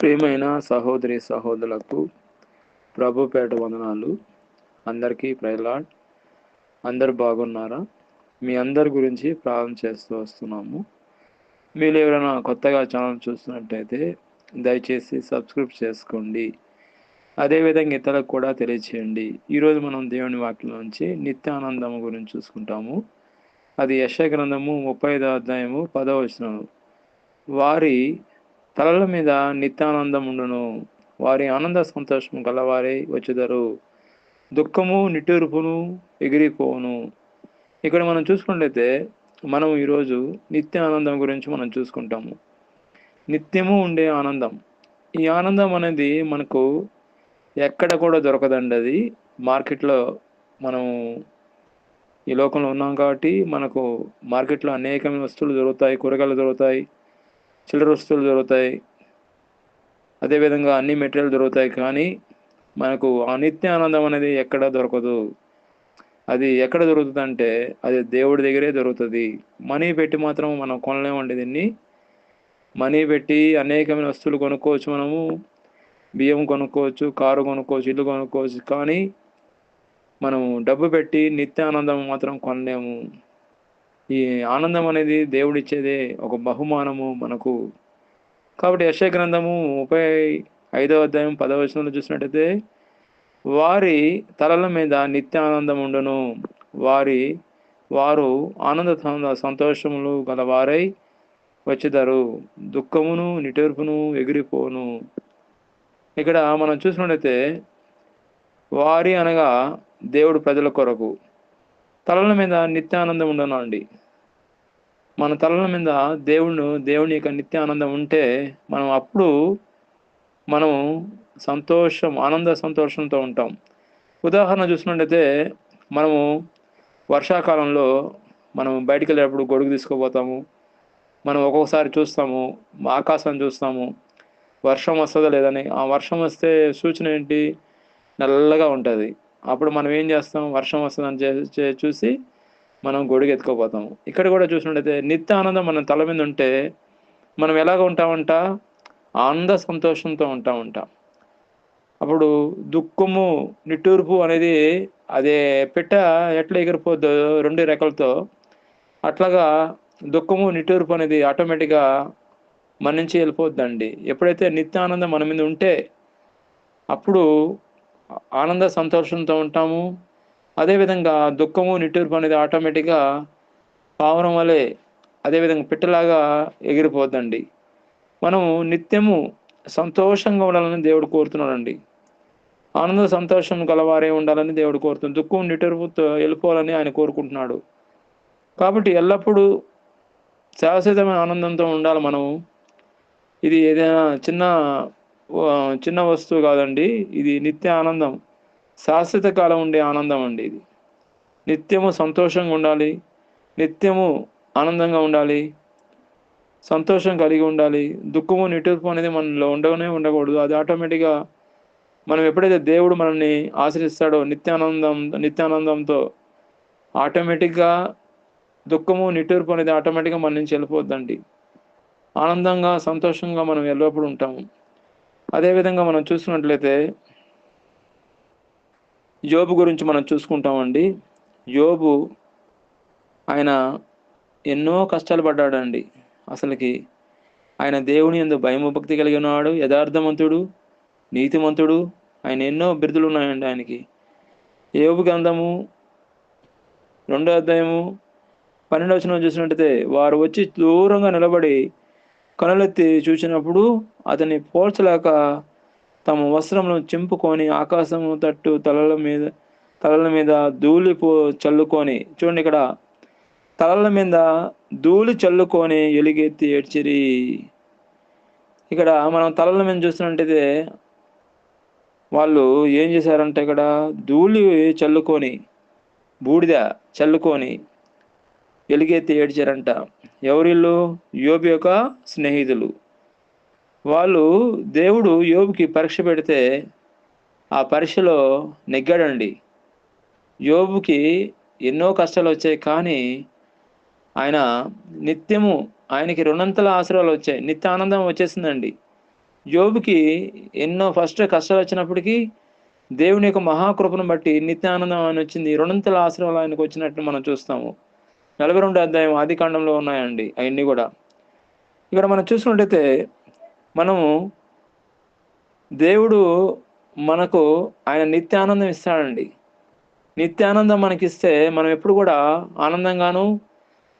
ప్రియమైన సహోదరి సహోదరులకు ప్రభుపేట వందనాలు. అందరికీ ప్రైలాడ్ అందరు బాగున్నారా? మీ అందరి గురించి ప్రారంభం చేస్తూ వస్తున్నాము. మీరు ఎవరైనా కొత్తగా ఛానల్ చూస్తున్నట్టయితే దయచేసి సబ్స్క్రైబ్ చేసుకోండి. అదేవిధంగా ఇతరులకు కూడా తెలియచేయండి. ఈరోజు మనం దేవుని వాక్యం నుంచి నిత్యానందము గురించి చూసుకుంటాము. అది యశ గ్రంథము ముప్పై ఐదో అధ్యాయము పదవ వారి తలల మీద నిత్యానందం ఉండును. వారి ఆనంద సంతోషం గలవారే వచ్చుదరు. దుఃఖము నిట్టూర్పును ఎగిరిపోవును. ఇక్కడ మనం చూసుకున్నట్లయితే మనం ఈరోజు నిత్య ఆనందం గురించి మనం చూసుకుంటాము. నిత్యము ఉండే ఆనందం. ఈ ఆనందం అనేది మనకు ఎక్కడ కూడా దొరకదండి అది మార్కెట్లో మనం ఈ లోకంలో ఉన్నాం కాబట్టి మనకు మార్కెట్లో అనేకమైన వస్తువులు దొరుకుతాయి కూరగాయలు దొరుకుతాయి. చిల్లర వస్తువులు దొరుకుతాయి. అదేవిధంగా అన్ని మెటీరియల్ దొరుకుతాయి కానీ మనకు ఆ నిత్య ఆనందం అనేది ఎక్కడ దొరకదు. అది ఎక్కడ దొరుకుతుంది అంటే అది దేవుడి దగ్గరే దొరుకుతుంది. మనీ పెట్టి మాత్రం మనం కొనలేమండి దీన్ని. మనీ పెట్టి అనేకమైన వస్తువులు కొనుక్కోవచ్చు మనము. బియ్యం కొనుక్కోవచ్చు కారు కొనుక్కోవచ్చు ఇల్లు కొనుక్కోవచ్చు కానీ మనము డబ్బు పెట్టి నిత్య ఆనందం మాత్రం కొనలేము. ఈ ఆనందం అనేది దేవుడిచ్చేదే ఒక బహుమానము మనకు. కాబట్టి యశ గ్రంథము ముప్పై ఐదవ అధ్యాయం పదవ వచనంలో చూసినట్టయితే వారి తలల మీద నిత్య ఆనందం ఉండును. వారి వారు ఆనంద సంతోషములు గలవారై వచ్చేదారు. దుఃఖమును నిటేర్పును ఎగిరిపోను. ఇక్కడ మనం చూసినట్టయితే వారి అనగా దేవుడు ప్రజల కొరకు. తలల మీద నిత్యానందం ఉండనండి మన తలల మీద దేవుడు దేవుని యొక్క నిత్య ఆనందం ఉంటే మనం అప్పుడు మనం సంతోషం ఆనంద సంతోషంతో ఉంటాం. ఉదాహరణ చూసినట్టయితే మనము వర్షాకాలంలో మనం బయటికి వెళ్ళేటప్పుడు గొడుగు తీసుకుపోతాము. మనం ఒక్కొక్కసారి చూస్తాము ఆకాశం చూస్తాము వర్షం వస్తుందా లేదని ఆ వర్షం వస్తే సూచన ఏంటి? నల్లగా ఉంటుంది. అప్పుడు మనం ఏం చేస్తాం? వర్షం వస్తుందని చూసి మనం గొడుగు ఎత్తుకోపోతాము. ఇక్కడ కూడా చూసినట్టయితే నిత్య ఆనందం మన తల మీద ఉంటే మనం ఎలాగ ఉంటామంట? ఆనంద సంతోషంతో ఉంటామంట. అప్పుడు దుఃఖము నిట్టూర్పు అనేది అదే పెట్ట ఎట్లా ఎగిరిపోద్దో రెండు రెక్కలతో అట్లాగా దుఃఖము నిట్టూర్పు అనేది ఆటోమేటిక్గా మన నుంచి వెళ్ళిపోద్దండి. ఎప్పుడైతే నిత్య ఆనందం మన మీద ఉంటే అప్పుడు ఆనంద సంతోషంతో ఉంటాము. అదేవిధంగా దుఃఖము నిట్టూర్పు అనేది ఆటోమేటిక్గా పావురం వలె అదేవిధంగా పిట్టలాగా ఎగిరిపోద్దండి. మనము నిత్యము సంతోషంగా ఉండాలని దేవుడు కోరుతున్నాడండి. ఆనంద సంతోషం గలవారే ఉండాలని దేవుడు కోరుతున్నాడు దుఃఖం నిటరుపుతో వెళ్ళిపోవాలని ఆయన కోరుకుంటున్నాడు. కాబట్టి ఎల్లప్పుడూ శాశ్వతమైన ఆనందంతో ఉండాలి మనము. ఇది ఏదైనా చిన్న చిన్న వస్తువు కాదండి ఇది నిత్య ఆనందం. శాశ్వత కాలం ఉండే ఆనందం అండి ఇది. నిత్యము సంతోషంగా ఉండాలి నిత్యము ఆనందంగా ఉండాలి సంతోషం కలిగి ఉండాలి. దుఃఖము నిటూర్పు అనేది మనలో ఉండగానే ఉండకూడదు. అది ఆటోమేటిక్గా మనం ఎప్పుడైతే దేవుడు మనల్ని ఆశ్రయిస్తాడో నిత్యానందం నిత్యానందంతో ఆటోమేటిక్గా దుఃఖము నిట్టూర్పు అనేది ఆటోమేటిక్గా మన నుంచి వెళ్ళిపోద్దండి. ఆనందంగా సంతోషంగా మనం ఎల్లప్పుడూ ఉంటాము. అదేవిధంగా మనం చూసుకున్నట్లయితే యోబు గురించి మనం చూసుకుంటామండి. యోబు ఆయన ఎన్నో కష్టాలు పడ్డాడండి. అసలుకి ఆయన దేవుని ఎందు భయముభక్తి కలిగి ఉన్నాడు యథార్థవంతుడు నీతిమంతుడు ఆయన ఎన్నో బిరుదులు ఉన్నాయండి ఆయనకి. యోబు గ్రంథము రెండో అధ్యాయము పన్నెండు వచ్చిన చూసినట్టయితే వారు వచ్చి దూరంగా నిలబడి కనులెత్తి చూసినప్పుడు అతన్ని పోల్చలేక తమ వస్త్రములను చింపుకొని ఆకాశము తట్టు తలల మీద తలల మీద ధూళి పో చల్లుకొని చూడండి ఇక్కడ. తలల మీద ధూళి చల్లుకొని ఎలుగెత్తి ఏడ్చిరి. ఇక్కడ మనం తలల మీద చూస్తున్నట్టయితే వాళ్ళు ఏం చేశారంటే ఇక్కడ ధూళి చల్లుకొని బూడిద చల్లుకొని ఎలుగెత్తి ఏడ్చారంట. ఎవరిల్లు? యోబు యొక్క స్నేహితులు. వాళ్ళు దేవుడు యోబుకి పరీక్ష పెడితే ఆ పరీక్షలో నెగ్గాడండి. యోబుకి ఎన్నో కష్టాలు వచ్చాయి కానీ ఆయన నిత్యము ఆయనకి రెండంతల ఆశ్రయాలు వచ్చాయి. నిత్య ఆనందం వచ్చేసిందండి. యోబుకి ఎన్నో ఫస్ట్ కష్టాలు వచ్చినప్పటికీ దేవుని యొక్క మహాకృపను బట్టి నిత్యానందం అని వచ్చింది. రెండంతల ఆశ్రయాలు ఆయనకు వచ్చినట్టు మనం చూస్తాము. నలభై రెండు అధ్యాయం ఆది కాండంలో ఉన్నాయండి అవన్నీ కూడా. ఇక్కడ మనం చూసినట్టయితే మనము దేవుడు మనకు ఆయన నిత్యానందం ఇస్తాడండి. నిత్యానందం మనకిస్తే మనం ఎప్పుడు కూడా ఆనందంగాను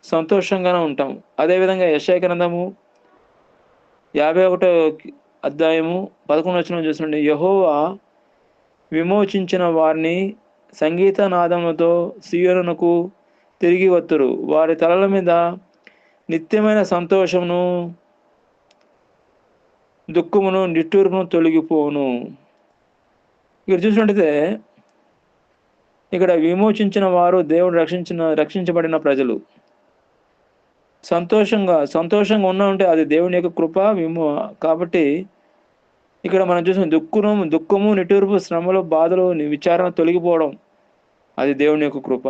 సంతోషంగానూ ఉంటాం. అదేవిధంగా యశాయ గ్రంథము యాభై ఒకటో అధ్యాయము పదకొండు వచ్చిన చూసినండి యహోవా విమోచించిన వారిని సంగీత నాదములతో సియోనుకు తిరిగి వత్తురు. వారి తలల మీద నిత్యమైన సంతోషమును దుఃఖమును నిట్టూర్పును తొలగిపోను ఇక్కడ చూసినట్టయితే ఇక్కడ విమోచించిన వారు దేవుడు రక్షించిన రక్షించబడిన ప్రజలు. సంతోషంగా సంతోషంగా ఉన్నా ఉంటే అది దేవుని యొక్క కృప విమో కాబట్టి ఇక్కడ మనం చూసిన దుఃఖము దుఃఖము నిట్టూర్పు శ్రమలు బాధలు విచారణ తొలగిపోవడం అది దేవుని యొక్క కృప.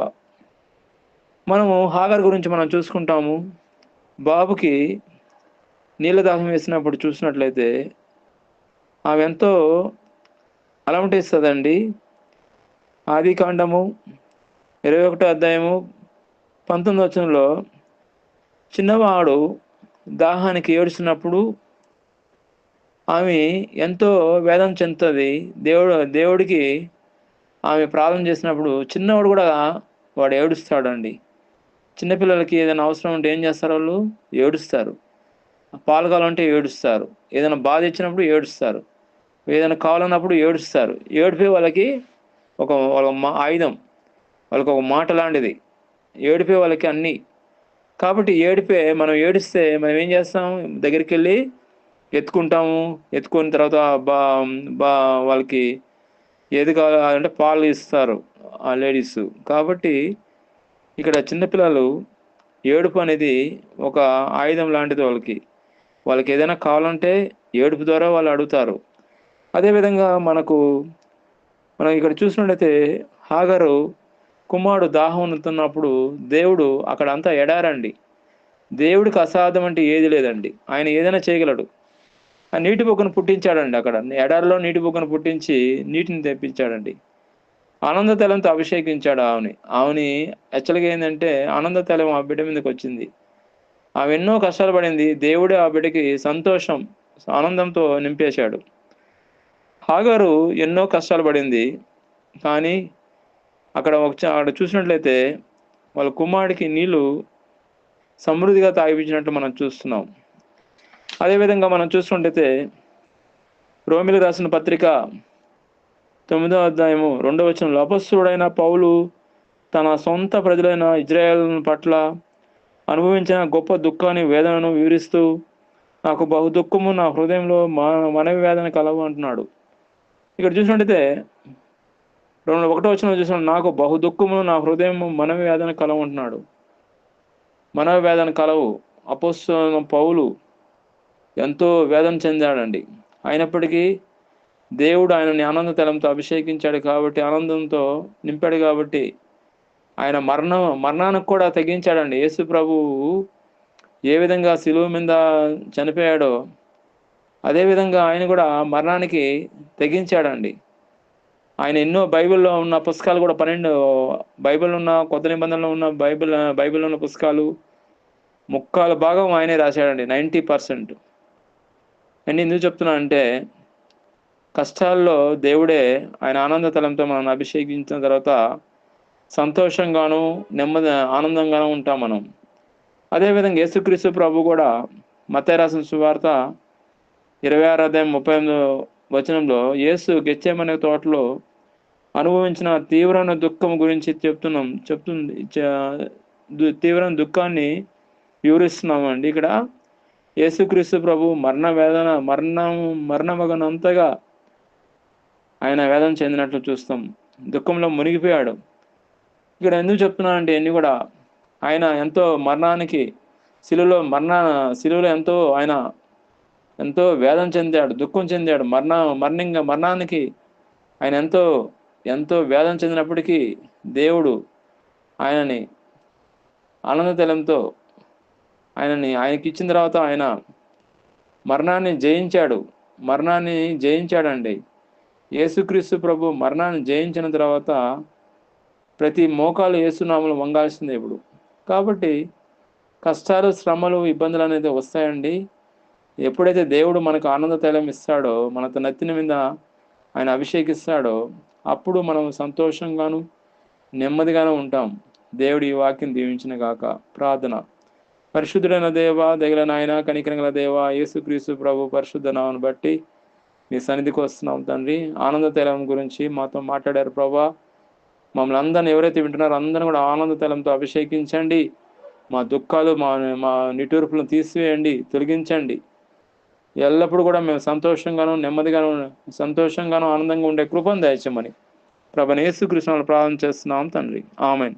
మనము హాగర్ గురించి మనం చూసుకుంటాము. బాబుకి నీళ్ళ దాహం వేసినప్పుడు చూసినట్లయితే ఆమె ఎంతో అలమటిస్తుందండి. ఆది కాండము ఇరవై ఒకటో అధ్యాయము పంతొమ్మిది వచనంలో చిన్నవాడు దాహానికి ఏడుస్తున్నప్పుడు ఆమె ఎంతో వేదన చెందుతుంది. దేవుడు దేవుడికి ఆమె ప్రార్థన చేసినప్పుడు చిన్నవాడు కూడా వాడు ఏడుస్తాడండి. చిన్నపిల్లలకి ఏదైనా అవసరం ఉంటే ఏం చేస్తారు వాళ్ళు? ఏడుస్తారు. పాలు కావాలంటే ఏడుస్తారు. ఏదైనా బాధ ఇచ్చినప్పుడు ఏడుస్తారు. ఏదైనా కావాలన్నప్పుడు ఏడుస్తారు. ఏడిపే వాళ్ళకి ఒక వాళ్ళ మా ఆయుధం. వాళ్ళకి ఒక మాట లాంటిది. ఏడిపే వాళ్ళకి అన్నీ. కాబట్టి ఏడిపే మనం ఏడిస్తే మనం ఏం చేస్తాం? దగ్గరికి వెళ్ళి ఎత్తుకుంటాము. ఎత్తుకున్న తర్వాత బా బా వాళ్ళకి ఏది కావాలంటే పాలు ఇస్తారు ఆ లేడీస్. కాబట్టి ఇక్కడ చిన్నపిల్లలు ఏడుపు అనేది ఒక ఆయుధం లాంటిది వాళ్ళకి. వాళ్ళకి ఏదైనా కావాలంటే ఏడుపు ద్వారా వాళ్ళు అడుగుతారు. అదేవిధంగా మనకు మనం ఇక్కడ చూసినట్లయితే హాగరు కుమారుడు దాహం ఉంటున్నప్పుడు దేవుడు అక్కడ అంతా ఎడారండి. దేవుడికి అసాధ్యం అంటే ఏది లేదండి. ఆయన ఏదైనా చేయగలడు. ఆ నీటి బొగ్గను పుట్టించాడండి అక్కడ. ఎడారిలో నీటి బొగ్గను పుట్టించి నీటిని తెప్పించాడండి. ఆనంద తలంతో అభిషేకించాడు ఆవిని. ఆమెని యాక్చువల్గా ఏంటంటే ఆనంద తలం ఆ బిడ్డ మీదకి వచ్చింది. ఆమె ఎన్నో కష్టాలు పడింది. దేవుడే ఆ బిడ్డకి సంతోషం ఆనందంతో నింపేశాడు. హాగారు ఎన్నో కష్టాలు పడింది. కానీ అక్కడ ఒక అక్కడ చూసినట్లయితే వాళ్ళ కుమారుడికి నీళ్ళు సమృద్ధిగా తాగిపించినట్టు మనం చూస్తున్నాం. అదేవిధంగా మనం చూసుకుంటే రోమిలు రాసిన పత్రిక తొమ్మిదో అధ్యాయము రెండవ వచనంలో అపస్సుడైన పౌలు తన సొంత ప్రజలైన ఇజ్రాయెల్ పట్ల అనుభవించిన గొప్ప దుఃఖాన్ని వేదనను వివరిస్తూ నాకు బహు దుఃఖము నా హృదయంలో మనవి వేదన కలవు అంటున్నాడు. ఇక్కడ చూసినట్టయితే రెండు ఒకటో వచ్చిన చూసిన నాకు బహు దుఃఖము నా హృదయం మనవి వేదన కలవు అంటున్నాడు. మనవి వేదన కలవు. అపోస్తున్న పౌలు ఎంతో వేదన చెందాడండి. అయినప్పటికీ దేవుడు ఆయనని ఆనంద తలంతో అభిషేకించాడు కాబట్టి ఆనందంతో నింపాడు కాబట్టి ఆయన మరణం మరణానికి కూడా తగ్గించాడండి యేసు ప్రభువు ఏ విధంగా సిలువ మీద చనిపోయాడో అదేవిధంగా ఆయన కూడా మరణానికి తెగించాడండి. ఆయన ఎన్నో బైబిల్లో ఉన్న పుస్తకాలు కూడా పన్నెండు బైబిల్ ఉన్న కొత్త నిబంధనలో ఉన్న బైబిల్ బైబిల్లో ఉన్న పుస్తకాలు ముక్కాల భాగం ఆయనే రాశాడండి నైంటీ పర్సెంట్. నేను ఎందుకు చెప్తున్నా అంటే కష్టాల్లో దేవుడే ఆయన ఆనంద తలంతో మనం అభిషేకించిన తర్వాత సంతోషంగాను నెమ్మది ఆనందంగాను ఉంటాం మనం. అదేవిధంగా యేసుక్రీస్తు ప్రభు కూడా మతరాసిన సువార్త ఇరవై ఆరు అధ్యాయం ముప్పై ఎనిమిదో వచనంలో యేసు గెచ్చేమనే తోటలో అనుభవించిన తీవ్రమైన దుఃఖం గురించి చెప్తున్నాం చెప్తుంది తీవ్రమైన దుఃఖాన్ని వివరిస్తున్నామండి. ఇక్కడ యేసుక్రీస్తు ప్రభు మరణ వేదన మరణం మరణమగనంతగా ఆయన వేదన చెందినట్లు చూస్తాం. దుఃఖంలో మునిగిపోయాడు. ఇక్కడ ఎందుకు చెప్తున్నానంటే ఇవన్నీ కూడా ఆయన ఎంతో మరణానికి శిలువలో మరణ శిలువలో ఎంతో ఆయన ఎంతో వేదన చెందాడు దుఃఖం చెందాడు. మరణ మరణంగా మరణానికి ఆయన ఎంతో ఎంతో వేదన చెందినప్పటికీ దేవుడు ఆయనని ఆనందతలంతో ఆయనని ఆయనకి ఇచ్చిన తర్వాత ఆయన మరణాన్ని జయించాడు. మరణాన్ని జయించాడండి. యేసుక్రీస్తు ప్రభు మరణాన్ని జయించిన తర్వాత ప్రతి మోకాలు ఏసునామలు వంగాల్సిందే ఇప్పుడు. కాబట్టి కష్టాలు శ్రమలు ఇబ్బందులు అనేది వస్తాయండి. ఎప్పుడైతే దేవుడు మనకు ఆనంద తైలం ఇస్తాడో మన నెత్తిన మీద ఆయన అభిషేకిస్తాడో అప్పుడు మనం సంతోషంగాను నెమ్మదిగాను ఉంటాం. దేవుడు ఈ వాక్యం దీవించిన గాక. ప్రార్థన. పరిశుద్ధుడైన దేవ దగ్గర నాయన కనికరంగల దేవ యేసుక్రీస్తు ప్రభు పరిశుద్ధ నామను బట్టి మీ సన్నిధికి వస్తున్నాం తండ్రి. ఆనంద తైలం గురించి మాతో మాట్లాడారు ప్రభా. మమ్మల్ని అందరిని ఎవరైతే వింటున్నారో అందరిని కూడా ఆనంద తైలంతో అభిషేకించండి. మా దుఃఖాలు మా మా నిటూర్పులను తీసివేయండి తొలగించండి. ఎల్లప్పుడూ కూడా మేము సంతోషంగాను నెమ్మదిగాను సంతోషంగాను ఆనందంగా ఉండే కృపను దయచేయమని. ప్రభు యేసుకృష్ణాలు ప్రార్థన చేస్తున్నాం తండ్రి. ఆమెన్.